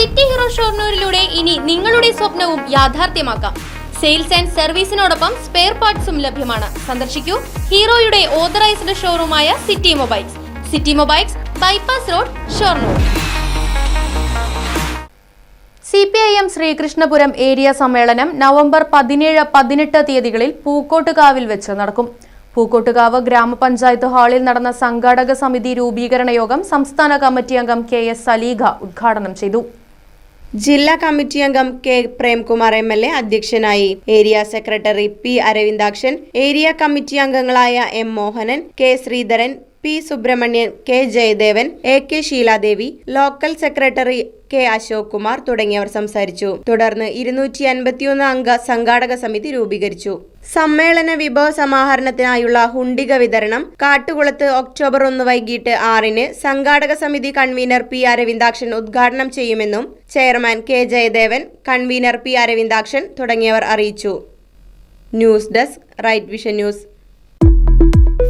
City hero ഷോർണൂരിലൂടെ ഇനി നിങ്ങളുടെ സ്വപ്നവും യാഥാർത്ഥ്യമാക്കാം. സെയിൽസ് ആൻഡ് സർവീസിനോടൊപ്പം സ്പെയർ പാർട്സും ലഭ്യമാണ്. സന്ദർശിക്കൂ ഹീറോയുടെ authorised ഷോറൂമായ city mobiles. City mobiles bypass road Shoranur. C P I M Sreekrishnapuram area സമ്മേളനം നവംബർ പതിനേഴ് പതിനെട്ട് തീയതികളിൽ പൂക്കോട്ടുകാവിൽ വെച്ച് നടക്കും. പൂക്കോട്ടുകാവ് ഗ്രാമപഞ്ചായത്ത് ഹാളിൽ നടന്ന സംഘാടക സമിതി രൂപീകരണ യോഗം സംസ്ഥാന കമ്മിറ്റി അംഗം കെ എസ് സലീഖ ഉദ്ഘാടനം ചെയ്തു. ജില്ലാ കമ്മിറ്റി അംഗം K Premkumar M L A അധ്യക്ഷനായി area secretary P Aravindakshan area committee അംഗങ്ങളായ M Mohanan K Sreedharan P. Subrahmanyan K. Jayadevan A. K. Sheeladevi local secretary K. Ashok Kumar തുടങ്ങിയവർ സംസാരിച്ചു. തുടർന്ന് ഇരുന്നൂറ്റി അൻപത്തിയൊന്ന് അംഗ സംഘാടക സമിതി രൂപീകരിച്ചു. സമ്മേളന വിഭവ സമാഹരണത്തിനായുള്ള ഹുണ്ടിക വിതരണം കാട്ടുകുളത്ത് ഒക്ടോബർ ഒന്ന് വൈകിട്ട് ആറിന് സംഘാടക സമിതി കൺവീനർ പി. അരവിന്ദാക്ഷൻ ഉദ്ഘാടനം ചെയ്യുമെന്നും chairman K. Jayadevan convener P. Aravindakshan തുടങ്ങിയവർ അറിയിച്ചു. News desk right vision news.